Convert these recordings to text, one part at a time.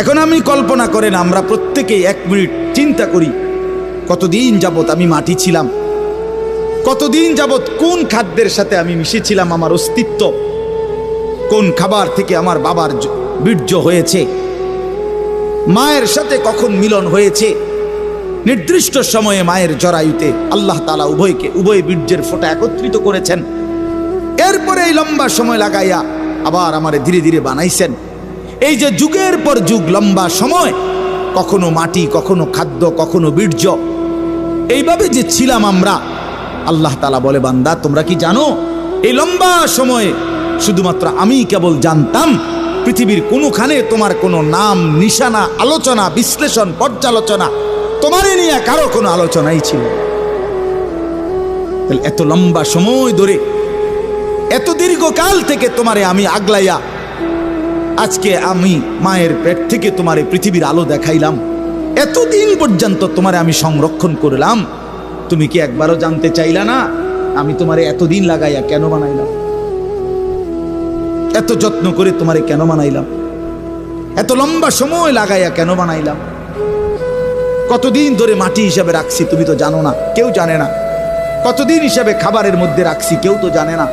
এখন আমি কল্পনা করেন, আমরা প্রত্যেকেই এক মিনিট চিন্তা করি, কতদিন যাবত আমি মাটি ছিলাম? কতদিন যাবত কোন খাদ্যের সাথে আমি মিশেছিলাম আমার অস্তিত্ব? কোন খাবার থেকে আমার বাবার বীর্য হয়েছে? মায়ের সাথে কখন মিলন হয়েছে? নির্দিষ্ট সময়ে মায়ের জরায়ুতে আল্লাহ তালা উভয়কে, উভয় বীর্যের ফোটা একত্রিত করেছেন। এরপরে এই লম্বা সময় লাগাইয়া আবার আমারে ধীরে ধীরে বানাইছেন। এই যে যুগের পর যুগ, লম্বা সময়, কখনো মাটি, কখনো খাদ্য, কখনো বীর্য, এইভাবে যে ছিলাম আমরা, আল্লাহ তালা বলে, বান্দা, তোমরা কি জানো, এই লম্বা সময়ে শুধুমাত্র আমি কেবল জানতাম, পৃথিবীর কোনোখানে তোমার কোনো নাম, নিশানা, আলোচনা, বিশ্লেষণ, পর্যালোচনা তোমারে নিয়ে কারও কোনো আলোচনাই ছিল এত লম্বা সময় ধরে, এত দীর্ঘকাল থেকে তোমারে আমি আগলাইয়া আজকে আমি মায়ের পেট থেকে তোমারে পৃথিবীর আলো দেখাইলাম। এতদিন পর্যন্ত তোমারে আমি সংরক্ষণ করলাম। তুমি কি একবারও জানতে চাইলা না? আমি তোমারে এতদিন লাগাইয়া কেন বানাইলাম? এত যত্ন করে তোমারে কেন বানাইলাম? এত লম্বা সময় লাগাইয়া কেন বানাইলাম? কতদিন ধরে মাটি হিসাবে রাখছি তুমি তো জানো না, কেউ জানে না। কতদিন হিসাবে খাবারের মধ্যে রাখছি কেউ তো জানে না।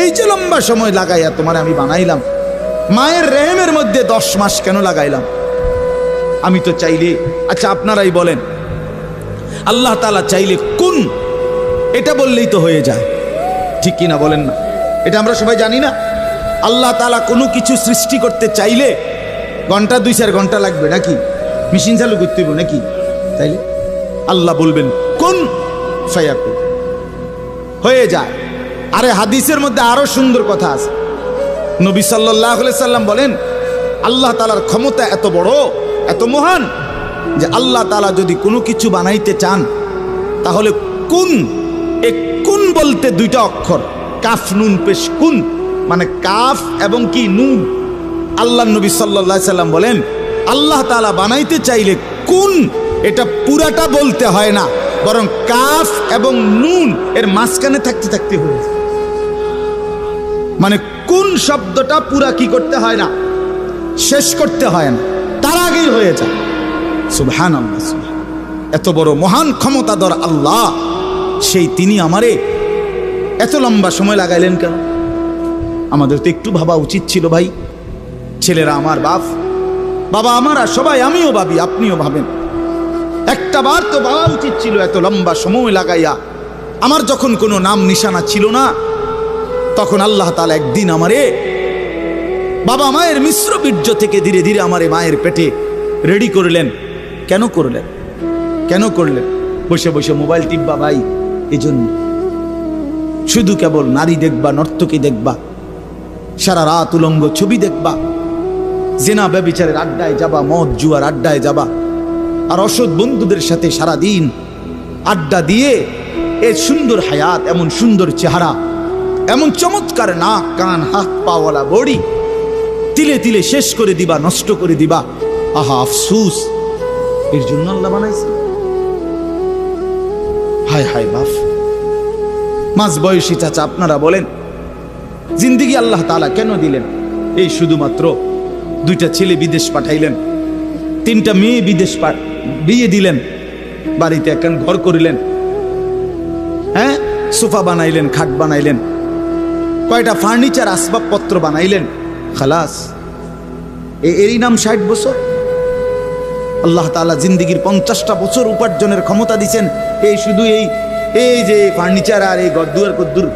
এই যে লম্বা সময় লাগাইয়া তোমার আমি বানাইলাম মায়ের রেহেমের মধ্যে দশ মাস কেন লাগাইলাম? আমি তো চাইলে আচ্ছা আপনারাই বলেন, আল্লাহ তালা চাইলে কোন? এটা বললেই তো হয়ে যায়। ঠিক কিনা বলেন না? এটা আমরা সবাই জানি না। আল্লাহ তালা কোনো কিছু সৃষ্টি করতে চাইলে ঘণ্টা দুই চার ঘণ্টা লাগবে নাকি? মেশিন চালু করতে হইব নাকি? তাইলে আল্লাহ বলবেন, কোন? ফায়াকুন হয়ে যায়। আরে হাদিসের মধ্যে আরও সুন্দর কথা আছে। নবী সাল্লাহ সাল্লাম বলেন, আল্লাহ তালার ক্ষমতা এত বড়, এত মহান, যে আল্লাহ তালা যদি কোনো কিছু বানাইতে চান, তাহলে কুন, এ কুন বলতে দুইটা অক্ষর, কাফ, নুন, পেশ, কুন মানে কাফ এবং কি, নুন। আল্লাহ নবী সাল্লাহ সাল্লাম বলেন, আল্লাহ তালা বানাইতে চাইলে কুন, এটা পুরাটা বলতে হয় না, বরং কাফ এবং নুন, এর মাঝখানে থাকতে থাকতে হয়েছে মানে কোন শব্দটা পুরা কি করতে হয় না? শেষ করতে হয় না। তার আগেই হয়ে যায়। সুবহান এত বড় মহান ক্ষমতাধর আল্লাহ, সেই তিনি আমারে এত লম্বা সময় লাগাইলেন কেন? আমাদের তো একটু ভাবা উচিত ছিল ভাই। ছেলেরা আমার বাপ, বাবা আমার আর সবাই আমিও ভাবি, আপনিও ভাবেন। একটা বার তো ভাবা উচিত ছিল এত লম্বা সময় লাগাইয়া। আমার যখন কোনো নাম নিশানা ছিল না তখন আল্লাহ তালা একদিন আমারে, বাবা মায়ের মিশ্র বীর্য থেকে ধীরে ধীরে আমারে মায়ের পেটে রেডি করলেন। কেন করলেন? কেন করলেন? বসে বসে মোবাইল টিপবা ভাই এই জন্য শুধু কেবল নারী দেখবা, নর্তকী দেখবা, সারা রাত উলঙ্গ ছবি দেখবা, জেনা ব্যবিচারের আড্ডায় যাবা, মদ জুয়ার আড্ডায় যাবা, আর অসৎ বন্ধুদের সাথে সারা দিন আড্ডা দিয়ে এ সুন্দর হায়াত, এমন সুন্দর চেহারা এমন চমৎকার নাক, কান, হাত পাওয়ালা বড়ি। তিলে তিলে শেষ করে দিবা, নষ্ট করে দিবা। আহা, আফসুস। এর জন্য আল্লাহ বানাইছে। হায় হায় বাপ মাঝ বয়সী চাচা, আপনারা বলেন, জিন্দিগি আল্লাহ তালা কেন দিলেন? এই শুধুমাত্র দুইটা ছেলে বিদেশ পাঠাইলেন, তিনটা মেয়ে বিদেশ বিয়ে দিলেন, বাড়িতে একখান ঘর করিলেন হ্যাঁ? সোফা বানাইলেন, খাট বানাইলেন কয়টা ফার্নিচার আসবাবপত্র বানাইলেন? খালাস। এরই নাম ষাট বছর? আল্লাহ তালা জিন্দিগির পঞ্চাশটা বছর উপার্জনের ক্ষমতা দিচ্ছেন এই শুধু এই এই যে ফার্নিচার আর এই গদ্দুর কদ্দুর।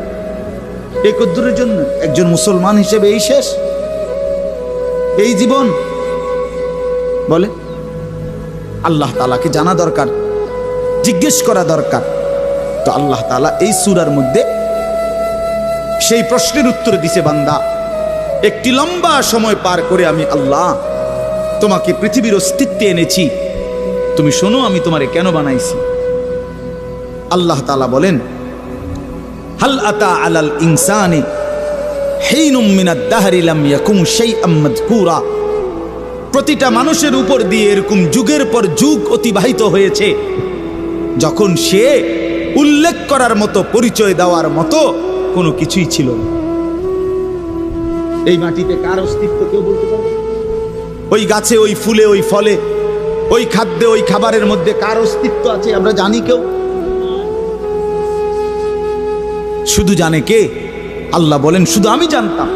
এই কদ্দুরের জন্য একজন মুসলমান হিসেবে এই শেষ। এই জীবন। বলে, আল্লাহ তালাকে জানা দরকার, জিজ্ঞেস করা দরকার। তো আল্লাহ তালা এই সুরার মধ্যে সেই প্রশ্নের উত্তর দিছে বান্দা, একটি লম্বা সময় পার করে আমি আল্লাহ তোমাকে পৃথিবীর অস্তিত্বে এনেছি। তুমি শোনো আমি তোমারে কেন বানাইছি? আল্লাহ তালা বলেন, হাল আলাল ইনসানি প্রতিটা মানুষের উপর দিয়ে এরকম যুগের পর যুগ অতিবাহিত হয়েছে। যখন সে উল্লেখ করার মতো পরিচয় দেওয়ার মতো কোনো কিছুই ছিল না। এই মাটিতে কার অস্তিত্ব কেউ বলতে পারবে ওই গাছে, ওই ফুলে, ওই ফলে, ওই খাদ্যে, ওই খাবারের মধ্যে কার অস্তিত্ব আছে, আমরা জানি কেউ? শুধু জানে কে? আল্লাহ বলেন, শুধু আমি জানতাম।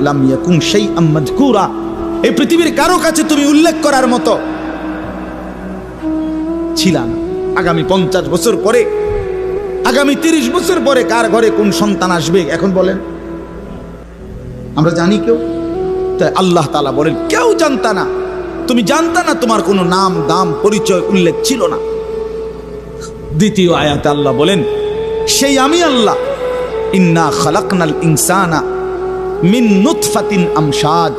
লাম ইয়াকুম শাইআম মাযকুরা। এই পৃথিবীর কারও কাছে তুমি উল্লেখ করার মতো ছিলাম। আগামী পঞ্চাশ বছর পরে আগামী তিরিশ বছর পরে কার ঘরে কোন সন্তান আসবে, এখন বলেন। আমরা জানি কেউ, তাই আল্লাহ তালা বলেন, কেউ জানতা না। তুমি জানতা না তোমার কোনো নাম, দাম, পরিচয়, উল্লেখ ছিল না। দ্বিতীয় আয়াতে আল্লাহ বলেন, সেই আমি আল্লাহ, ইন্না খালাকনাল ইনসানা মিন নুতফাতিন আমসাজ।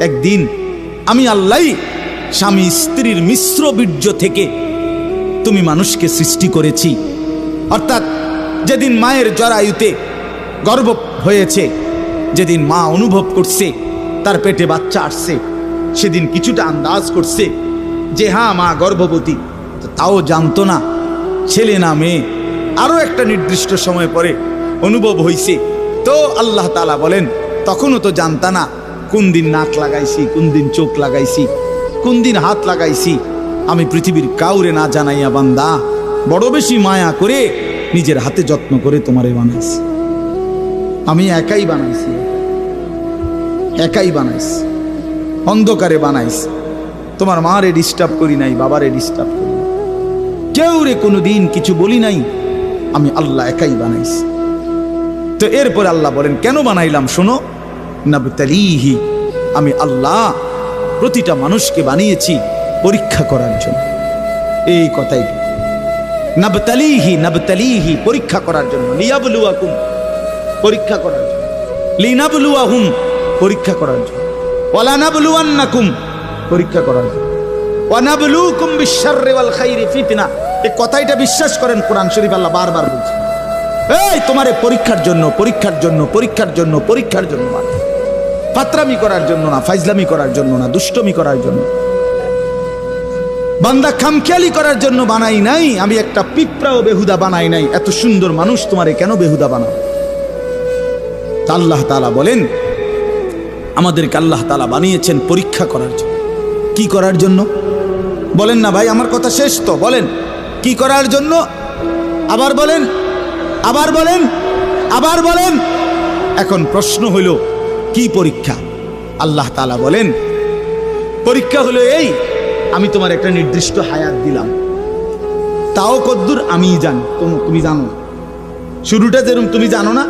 একদিন আমি আল্লাহ স্বামী স্ত্রীর মিশ্র বীর্য থেকে তুমি মানুষকে সৃষ্টি করেছি। অর্থাৎ যেদিন মায়ের জরায়ুতে গর্ভ হয়েছে, যেদিন মা অনুভব করছে, তার পেটে বাচ্চা আসছে, সেদিন কিছুটা আন্দাজ করছে যে হ্যাঁ মা গর্ভবতী। তাও জানতো না, ছেলে না মেয়ে, আরও একটা নির্দিষ্ট সময় পরে অনুভব হইছে। তো আল্লাহ তালা বলেন, তখনও তো জানতা না কোন দিন নাক লাগাইছি, কোন দিন চোখ লাগাইছি, কোন দিন হাত লাগাইছি। আমি পৃথিবীর কাউরে না জানাইয়া বান্দা বড় বেশি মায়া করে নিজের হাতে যত্ন করে তোমারে বানাইছি। আমি একাই বানাইছি। একাই বানাইছি। অন্ধকারে বানাইছি। তোমার মা রে ডিস্টার্ব করি নাই, বাবারে ডিস্টার্ব করি। কেউ রে কোনো দিন কিছু বলি নাই, আমি আল্লাহ একাই বানাইছি। তো এরপরে আল্লাহ বলেন, কেন বানাইলাম শোনো? নাবতালিহি, আমি আল্লাহ প্রতিটা মানুষকে বানিয়েছি পরীক্ষা করার জন্য। এই কথাই। নাবতালিহি নাবতালিহি, পরীক্ষা করার জন্য। লিয়াবলুয়াকুম, পরীক্ষা করার জন্য। লিনাবলুয়াহুম, পরীক্ষা করার জন্য। ওয়ালানাবলুয়ান্নাকুম, পরীক্ষা করার জন্য। ওয়ানাবলুকুম বিশাররি ওয়াল খাইরি ফিতনা। এই কথাইটা বিশ্বাস করেন কোরআন শরীফ আল্লাহ বারবার বলছে এই, তোমারে পরীক্ষার জন্য পরীক্ষার জন্য পরীক্ষার জন্য পরীক্ষার জন্য বানাই। ফাত্রামি করার জন্য না, ফাইজলামি করার জন্য না, দুষ্টমি করার জন্য। বান্দা খামখেয়ালি করার জন্য বানাই নাই, আমি একটা পিঁপড়াও বেহুদা বানাই নাই। এত সুন্দর মানুষ তোমারে কেন বেহুদা বানাও? আল্লাহ তালা বলেন, আমাদেরকে আল্লাহ তালা বানিয়েছেন পরীক্ষা করার জন্য। কি করার জন্য? বলেন না ভাই, আমার কথা শেষ তো, বলেন। কি করার জন্য? আবার বলেন আবার বলেন আবার বলেন। এখন প্রশ্ন হইল, কি পরীক্ষা? আল্লাহ তালা বলেন, পরীক্ষা হলো এই আমি তোমার একটা নির্দিষ্ট হায়াত দিলাম। তাও কদ্দুর আমিই জানি। তোম- জানো শুরুটা যেরকম তুমি জানো না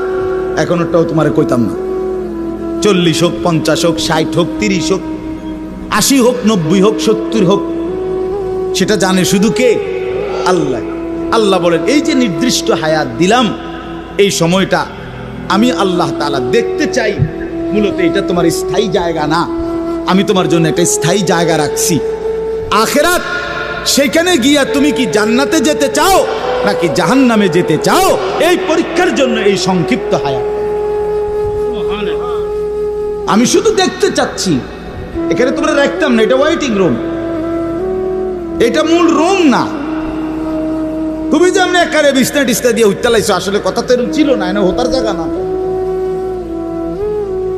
এখন ওটাও তোমার কইতাম না। চল্লিশ হোক, পঞ্চাশ হোক, ষাট হোক, তিরিশ হোক, আশি হোক, নব্বই হোক, সত্তর হোক, সেটা জানে শুধু কে? আল্লাহ। আল্লাহ বলেন, এই যে নির্দিষ্ট হায়াত দিলাম, এই সময়টা আমি আল্লাহ তাআলা দেখতে চাই। মূলত এটা তোমার স্থায়ী জায়গা না। আমি তোমার জন্য একটা স্থায়ী জায়গা রাখছি। আখেরাত, সেখানে গিয়া তুমি কি জান্নাতে যেতে চাও, নাকি জাহান্নামে যেতে চাও? এই পরীক্ষার জন্য এই সংক্ষিপ্ত হায়াত। আমি শুধু দেখতে চাচ্ছি। এখানে তোমরা রাখতাম না, এটা ওয়েটিং রুম এটা মূল রুম না। তুমি যেমন একারে বিছনা টিস্তা দিয়ে উত্তালাইছো আসলে কথা তো ছিল না, এনে হোতার জায়গা না।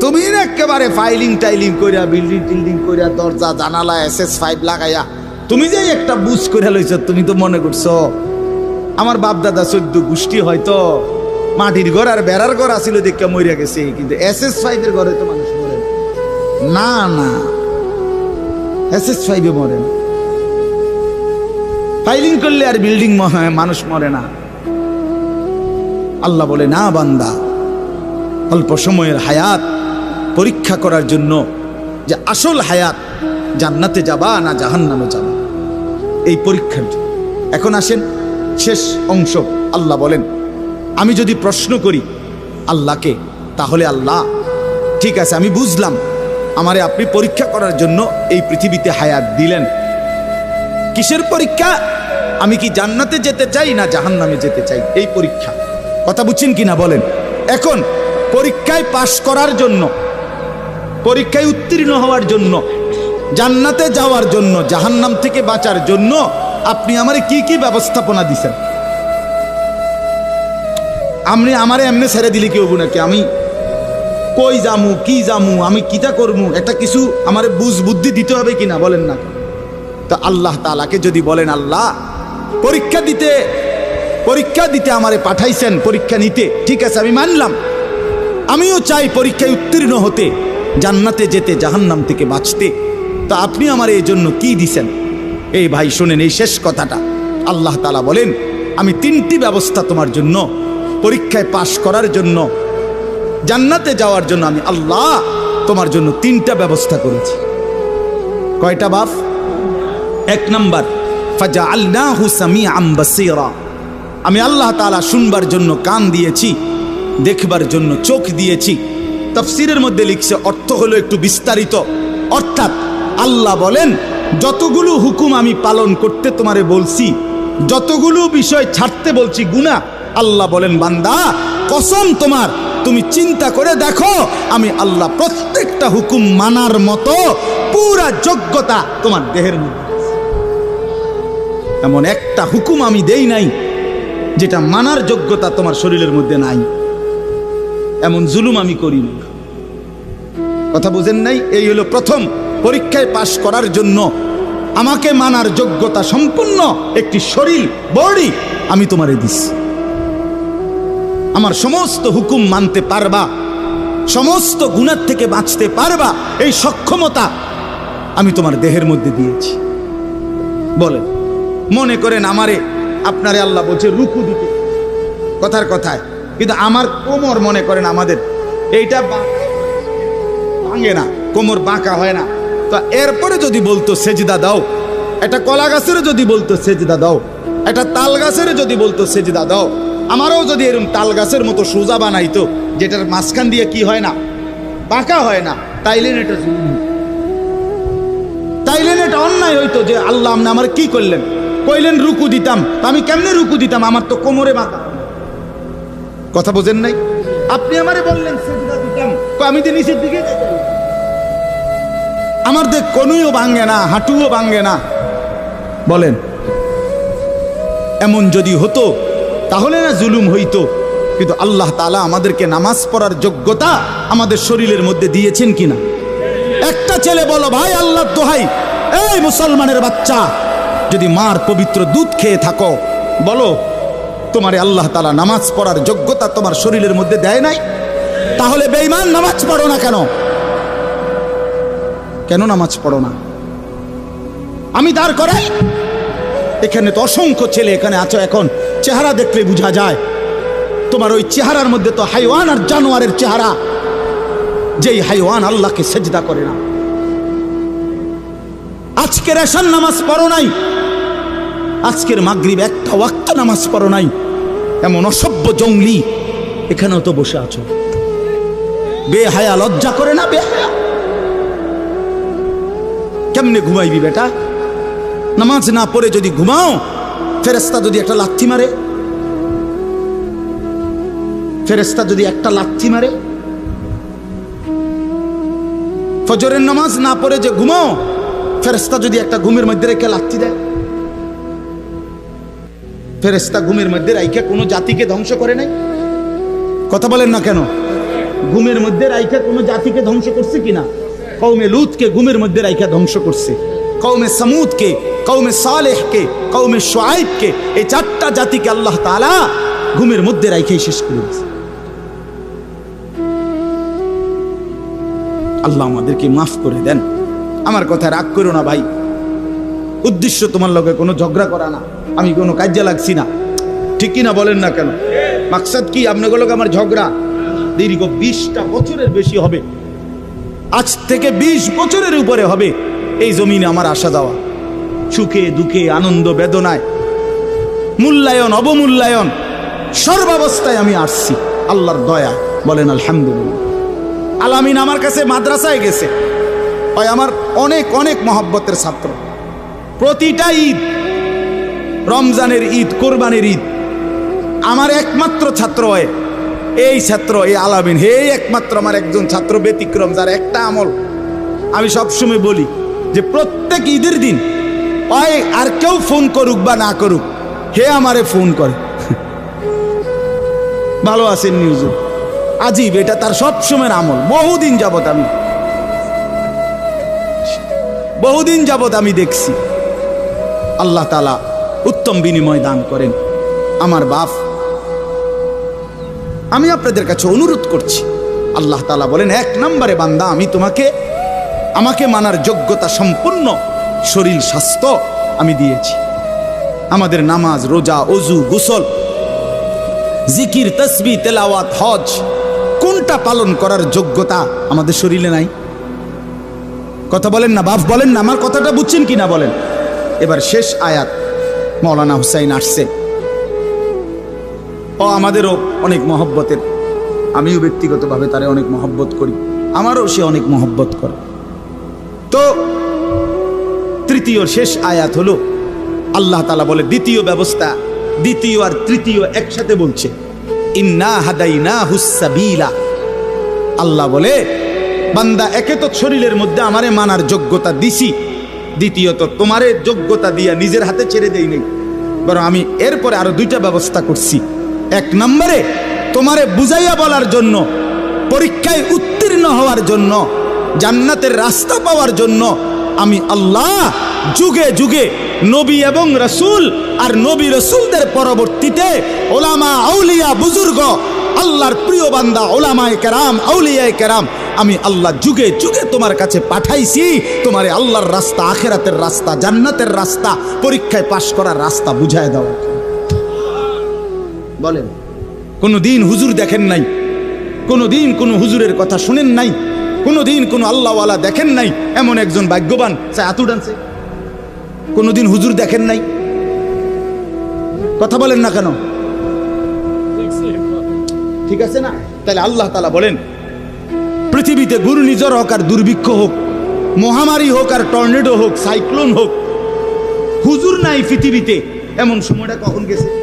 তুমি একেবারে ফাইলিং টাইলিং করিয়া বিল্ডিং টিল্ডিং করিয়া দরজা, জানালা এস এস ফাইভ লাগাইয়া, তুমি যে একটা বুঝ করে লইছ, তুমি তো মনে করছ, আমার বাপ দাদা চোদ্দ গোষ্ঠী হয়তো মাটির ঘর আর বেড়ার ঘর আসিল দেখে মরিয়া গেছে, কিন্তু এস এস ফাইভের ঘরে তো মানুষ মরে না। না এস এস ফাইভে মরে ফাইলিং করলে আর বিল্ডিং মানুষ মরে না। আল্লাহ বলে, না বান্দা, অল্প সময়ের হায়াত পরীক্ষা করার জন্য যে আসল হায়াত জান্নাতে যাবা না জাহান্নামে যাবা। এই পরীক্ষার জন্য। এখন আসেন শেষ অংশ। আল্লাহ বলেন, আমি যদি প্রশ্ন করি আল্লাহকে, তাহলে আল্লাহ, ঠিক আছে, আমি বুঝলাম, আমারে আপনি পরীক্ষা করার জন্য এই পৃথিবীতে হায়াত দিলেন। কিসের পরীক্ষা? আমি কি জান্নাতে যেতে চাই না জাহান্নামে যেতে চাই? এই পরীক্ষা। কথা বুঝছেন কিনা বলেন? এখন পরীক্ষায় পাশ করার জন্য পরীক্ষায় উত্তীর্ণ হওয়ার জন্য, জান্নাতে যাওয়ার জন্য, জাহান্নাম থেকে বাঁচার জন্য আপনি আমারে কি কি ব্যবস্থাপনা দিছেন? আপনি আমারে এমনি ছেড়ে দিলে কেউ নাকি? আমি কই জামু কি জামু আমি কিতা করমু? একটা কিছু আমার বুঝ বুদ্ধি দিতে হবে কিনা বলেন না? তো আল্লাহ তালাকে যদি বলেন, আল্লাহ, পরীক্ষা দিতে পরীক্ষা দিতে আমারে পাঠাইছেন, পরীক্ষা নিতে। ঠিক আছে, আমি মানলাম। আমিও চাই পরীক্ষায় উত্তীর্ণ হতে। জান্নাতে যেতে জাহান্নাম থেকে বাঁচতে। তা আপনি আমার এই জন্য কি দিছেন? এই ভাই, শোনেন এই শেষ কথাটা। আল্লাহ তালা বলেন, আমি তিনটি ব্যবস্থা তোমার জন্য, পরীক্ষায় পাশ করার জন্য, জান্নাতে যাওয়ার জন্য আমি আল্লাহ তোমার জন্য তিনটা ব্যবস্থা করেছি। কয়টা বাপ? এক নম্বর ফাজা আল্লাহ হুসামি আম্বাসিরা আমি আল্লাহ তালা শুনবার জন্য কান দিয়েছি, দেখবার জন্য চোখ দিয়েছি। তফসিরের মধ্যে লিখছে অর্থ হলো একটু বিস্তারিত। অর্থাৎ আল্লাহ বলেন, যতগুলো হুকুম আমি পালন করতে তোমারে বলছি, যতগুলো বিষয় ছাড়তে বলছি গুণা আল্লাহ বলেন, বান্দা, কসম তোমার, তুমি চিন্তা করে দেখো, আমি আল্লাহ প্রত্যেকটা হুকুম মানার মতো পুরা যোগ্যতা তোমার দেহের মধ্যে এমন একটা হুকুম আমি দেই নাই, যেটা মানার যোগ্যতা তোমার শরীরের মধ্যে নাই। এমন জুলুম আমি করি না কথা বুঝেন নাই? এই হলো প্রথম পরীক্ষায় পাশ করার জন্য। আমাকে মানার যোগ্যতা সম্পূর্ণ একটি শরীর, বডি আমি তোমারে দিছি। আমার সমস্ত হুকুম মানতে পারবা, সমস্ত গুণার থেকে বাঁচতে পারবা, এই সক্ষমতা আমি তোমার দেহের মধ্যে দিয়েছি। বলেন, মনে করেন আমারে, আপনারে আল্লাহ বলছে রুকু দিতে। কথার কথায়। কিন্তু আমার কোমর মনে করেন আমাদের। এইটা ভাঙে না, কোমর বাঁকা হয় না। তো এরপরে যদি বলতো সেজদা দাও একটা কলা গাছের যদি বলতো সেজদা দাও একটা তাল গাছের যদি বলতো সেজদা দাও, আমারও যদি এরকম তাল গাছের মতো সোজা বানাইতো, যেটার মাঝখান দিয়ে কি হয় না, বাঁকা হয় না তাইলেন এটা তাইলেন এটা অন্যায় হইতো যে আল্লাহ আপনি আমার কি করলেন? কইলেন রুকু দিতাম, তা আমি কেমনে রুকু দিতাম? আমার তো কোমরে বাঁকা। কথা বোঝেন নাই? আপনি আমারে বললেন আমি তো নিচের দিকে আমার দেখ কনুইও ভাঙ্গে না, হাঁটুও ভাঙ্গে না। বলেন, এমন যদি হতো, তাহলে না জুলুম হইতো। কিন্তু আল্লাহ তালা আমাদেরকে নামাজ পড়ার যোগ্যতা আমাদের শরীরের মধ্যে দিয়েছেন কিনা? একটা ছেলে বলো, ভাই আল্লাহ দোহাই। এই মুসলমানের বাচ্চা, যদি মার পবিত্র দুধ খেয়ে থাকো, বলো, তোমারে আল্লাহ তালা নামাজ পড়ার যোগ্যতা তোমার শরীরের মধ্যে দেয় নাই? তাহলে বেঈমান নামাজ পড়ো না কেন? কেন নামাজ পড়ো না? আমি দাঁড় করাই। এখানে তো অসংখ্য ছেলে এখানে আছো এখন। চেহারা দেখলে বোঝা যায়। তোমার ওই চেহারার মধ্যে তো হাইওয়ান আর জানোয়ারের চেহারা। যেই হাইওয়ান আল্লাহকে সেজদা করে না। আজকের এসান নামাজ পড়ো নাই। আজকের মাগরিব একটা ওয়াক্ত নামাজ পড়ো নাই। এমন অসভ্য জঙ্গলি এখানেও তো বসে আছো। বেহায়া লজ্জা করে না, বেহায়া? কেমনে ঘুমাইবি বেটা? নামাজ না পড়ে যদি ঘুমাও ফেরেস্তা যদি একটা লাথি মারে ফেরেস্তা যদি একটা লাথি মারে, ফজরের নামাজ না পড়ে যে ঘুমাও ফেরেস্তা যদি একটা ঘুমের মধ্যে রেখে লাথি দেয় ফেরেস্তা ঘুমের মধ্যে রাইখে কোনো জাতিকে ধ্বংস করে নাই? কথা বলেন না কেন? ঘুমের মধ্যে রাইখা কোনো জাতিকে ধ্বংস করছে কিনা? কৌমে লুতকে ঘুমের মধ্যে রাইখা ধ্বংস করছে। কৌমে সামুদকে কৌমে সালেহকে কৌমে সোয়াইবকে এই চারটা জাতিকে আল্লাহ তালা ঘুমের মধ্যে রাইখাই শেষ করে দিয়েছে। আল্লাহ আমাদেরকে মাফ করে দেন। আমার কথা রাগ করো না ভাই। উদ্দেশ্য তোমার লগে কোনো ঝগড়া করা না। আমি কোনো কাজে লাগছি না। ঠিক কি না বলেন না কেন? মাকসাদ কি? আপনাগুলোকে আমার ঝগড়া? দীর্ঘ বিশটা বছরের বেশি হবে। আজ থেকে বিশ বছরের উপরে হবে এই জমিনে আমার আসা যাওয়া সুখে দুঃখে আনন্দ বেদনায়। মূল্যায়ন, অবমূল্যায়ন, সর্বাবস্থায় আমি আসছি। আল্লাহর দয়া, বলেন আলহামদুলিল্লাহ। আলামিন আমার কাছে মাদ্রাসায় গেছে। হয় আমার অনেক অনেক মহব্বতের ছাত্র। প্রতিটা ঈদ, রমজানের ঈদ, কোরবানের ঈদ, আমার একমাত্র ছাত্র হয় এই ছাত্র, এই আলামিন, হে একমাত্র আমার একজন ছাত্র ব্যতিক্রম, যার একটা আমল আমি সবসময় বলি যে প্রত্যেক ঈদের দিন হয় আর কেউ ফোন করুক বা না করুক, হে আমারে ফোন করে। ভালো আছেন নিউজ। আজীব, এটা তার সবসময়ের আমল। বহুদিন যাবৎ আমি বহুদিন যাবৎ আমি দেখছি। আল্লাহ তালা উত্তম বিনিময় দান করেন। আমার বাপ আমি আপনাদের কাছে অনুরোধ করছি। আল্লাহ তালা বলেন, এক নম্বরে বান্দা, আমি তোমাকে, আমাকে মানার যোগ্যতা সম্পূর্ণ, শরীর, স্বাস্থ্য আমি দিয়েছি। আমাদের নামাজ, রোজা অজু গোসল, জিকির তসবি তেলাওয়াত, হজ, কোনটা পালন করার যোগ্যতা আমাদের শরীরে নাই? কথা বলেন না, বাপ, বলেন না, আমার কথাটা বুঝছেন কি না বলেন। এবার শেষ আয়াত মৌলানা হুসাইন আসছে। ও আমাদেরও অনেক মহব্বতের। আমিও ব্যক্তিগতভাবে তারে অনেক মহব্বত করি। আমারও সে অনেক মহব্বত করে। তো তৃতীয় শেষ আয়াত হলো, আল্লাহ তালা বলে, দ্বিতীয় ব্যবস্থা, দ্বিতীয় আর তৃতীয় একসাথে বলছে, ইন্না হাদাইনা হুসাবিলা আল্লাহ বলে, বান্দা, একে তো শরীরের মধ্যে আমারে মানার যোগ্যতা দিছি, দ্বিতীয়ত তোমারে যোগ্যতা দিয়া নিজের হাতে ছেড়ে দেই নেই। বরং আমি এরপরে আরও দুইটা ব্যবস্থা করছি। এক নম্বরে তোমারে বুঝাইয়া বলার জন্য, পরীক্ষায় উত্তীর্ণ হওয়ার জন্য, জান্নাতের রাস্তা পাওয়ার জন্য আমি আল্লাহ যুগে যুগে নবী এবং রসুল আর নবী রসুলদের পরবর্তীতে ওলামা আউলিয়া বুজুর্গ, আল্লাহর প্রিয় বান্দা ওলামায় কেরাম, আউলিয়ায় কেরাম, আমি আল্লাহ যুগে যুগে তোমার কাছে পাঠাইছি, তোমারে আল্লাহর রাস্তা, আখেরাতের রাস্তা, জান্নাতের রাস্তা, পরীক্ষায় পাশ করার রাস্তা বুঝায় দাও। বলেন। কোনো দিন হুজুর দেখেন নাই। কোনো দিন কোনো হুজুরের কথা শুনেন নাই। কোনো দিন কোনো আল্লাহওয়ালা দেখেন নাই। এমন একজন ভাগ্যবান। চাই আতু ডান্সে। কোনো দিন হুজুর দেখেন নাই। কথা বলেন না কেন? ঠিক আছে না? তাহলে আল্লাহ তালা বলেন। পৃথিবীতে ঘূর্ণিঝড় হোক আর দুর্ভিক্ষ হোক মহামারী হোক আর টর্নেডো হোক সাইক্লোন হোক হুজুর নাই পৃথিবীতে। এমন সময়টা কখন গেছে?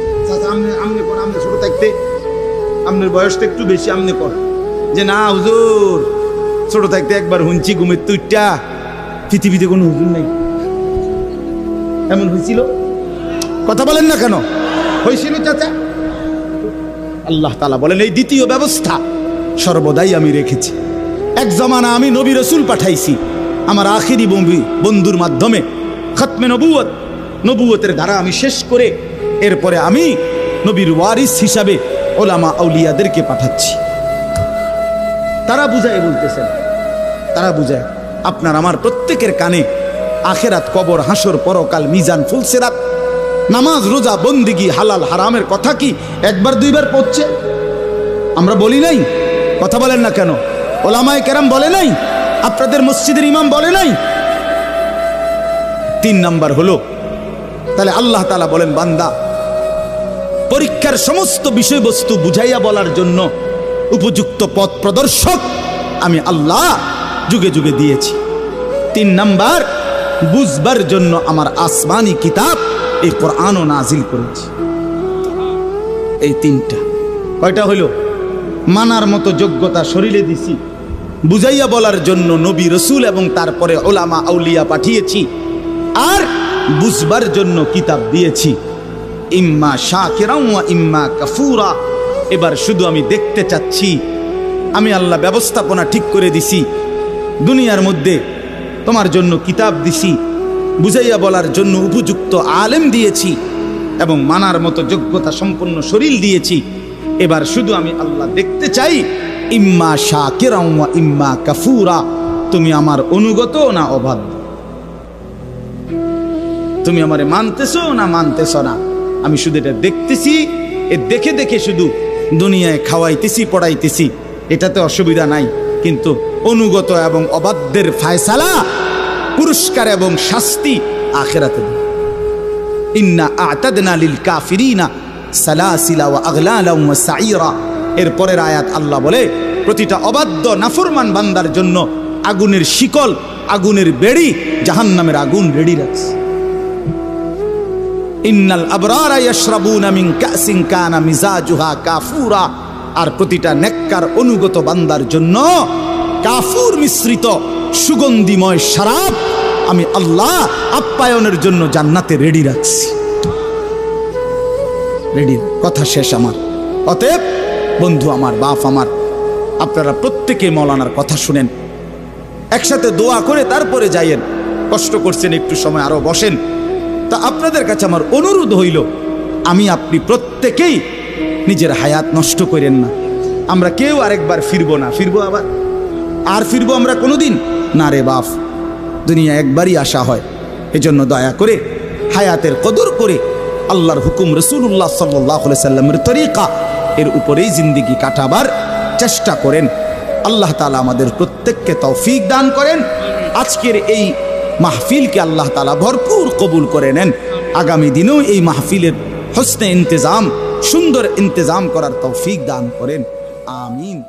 আপনার একটু বেশি যে না ছোট থাকতে একবার পৃথিবীতে কোনো কথা বলেন না কেন? চাচা? আল্লাহ তালা বলেন, এই দ্বিতীয় ব্যবস্থা সর্বদাই আমি রেখেছি। এক জমানা আমি নবী রসুল পাঠাইছি। আমার আখিরি বন্ধু বন্ধুর মাধ্যমে খতমে নবুয়ত। নবুয়তের ধারা আমি শেষ করে এরপরে আমি নবীর ওয়ারিস হিসাবে ওলামা আউলিয়াদেরকে পাঠাচ্ছি। তারা বুঝায় বলতেছেন, তারা বুঝায়, আপনার আমার প্রত্যেকের কানে আখেরাত কবর, হাসর, পরকাল, মিজান ফুলসেরাত নামাজ, রোজা, বন্দিগি, হালাল, হারামের কথা কি একবার, দুইবার পড়ছে? আমরা বলি নাই, কথা বলেন না কেন? ওলামায় কেরাম বলে নাই? আপনাদের মসজিদের ইমাম বলে নাই? তিন নাম্বার হলো তাহলে আল্লাহ তালা বলেন, বান্দা, পরীক্ষার সমস্ত বিষয়বস্তু বুঝাইয়া বলার জন্য উপযুক্ত পথ প্রদর্শক আমি আল্লাহ যুগে যুগে দিয়েছি। তিন নাম্বার, বুঝবার জন্য আমার আসমানি কিতাব এই কোরআনও নাজিল করেছি। এই তিনটা। কয়টা হইল? মানার মতো যোগ্যতা শরীরে দিছি, বুঝাইয়া বলার জন্য নবী রসুল এবং তারপরে ওলামা আউলিয়া পাঠিয়েছি। আর বুঝবার জন্য কিতাব দিয়েছি। ইম্মা শাকিরাও ওয়া ইম্মা কাফুরা। এবার শুধু আমি দেখতে চাচ্ছি। আমি আল্লাহ ব্যবস্থাপনা ঠিক করে দিছি। দুনিয়ার মধ্যে তোমার জন্য কিতাব দিছি। বুঝাইয়া বলার জন্য উপযুক্ত আলেম দিয়েছি এবং মানার মতো যোগ্যতা সম্পন্ন শরীর দিয়েছি। এবার শুধু আমি আল্লাহ দেখতে চাই। ইম্মা শাকিরাও ওয়া ইম্মা কাফুরা। তুমি আমার অনুগত না অবাধ্য। তুমি আমারে মানতেছো না মানতেছো না? আমি শুধু এটা দেখতেছি, এ দেখে দেখে শুধু দুনিয়ায় খাওয়াইতেছি, পড়াইতেছি। এটাতে অসুবিধা নাই, কিন্তু অনুগত এবং অবাধ্যের ফায়সালা, পুরস্কার এবং শাস্তি আখেরাতে। ইন্না আতাদনা লিল কাফিরিনা সালাসিলা ওয়া আগলালা ওয়া সাইরা। এর পরের আয়াত আল্লাহ বলে, প্রতিটা অবাধ্য, নাফরমান বান্দার জন্য আগুনের শিকল, আগুনের বেড়ি জাহান্নামের আগুন রেডি রাখছে। ইন্নাল আবরারা ইয়াশরাবুনা মিন কাসিন কানা মিজাজুহা কাফুরা। আর প্রতিটা নেককার অনুগত বান্দার জন্য কাফুর মিশ্রিত সুগন্ধিময় শরাব আমি আল্লাহ আপ্যায়নের জন্য জান্নাতে রেডি রাখছি। রেডি, কথা শেষ আমার। অতএব, বন্ধু আমার, বাপ আমার, আপনারা প্রত্যেকে মৌলানার কথা শুনেন। একসাথে দোয়া করে তারপরে যাইয়েন। কষ্ট করছেন, একটু সময় আরও বসেন। তা আপনাদের কাছে আমার অনুরোধ হইল, আমি আপনি প্রত্যেকেই নিজের হায়াত নষ্ট করেন না। আমরা কেউ আরেকবার ফিরবো না। ফিরবো আবার? আর ফিরবো আমরা কোনোদিন? না রে বাপ, দুনিয়া একবারই আসা হয়। এজন্য দয়া করে হায়াতের কদর করে আল্লাহর হুকুম রসুল্লাহ সাল্লাহ সাল্লামের তরিকা এর উপরেই জিন্দিগি কাটাবার চেষ্টা করেন। আল্লাহ তালা আমাদের প্রত্যেককে তৌফিক দান করেন। আজকের এই মাহফিলকে আল্লাহ তালা ভরপুর কবুল করে নেন। আগামী দিনেও এই মাহফিলের হসনে ইন্তজাম, সুন্দর ইন্তজাম করার তৌফিক দান করেন। আমিন।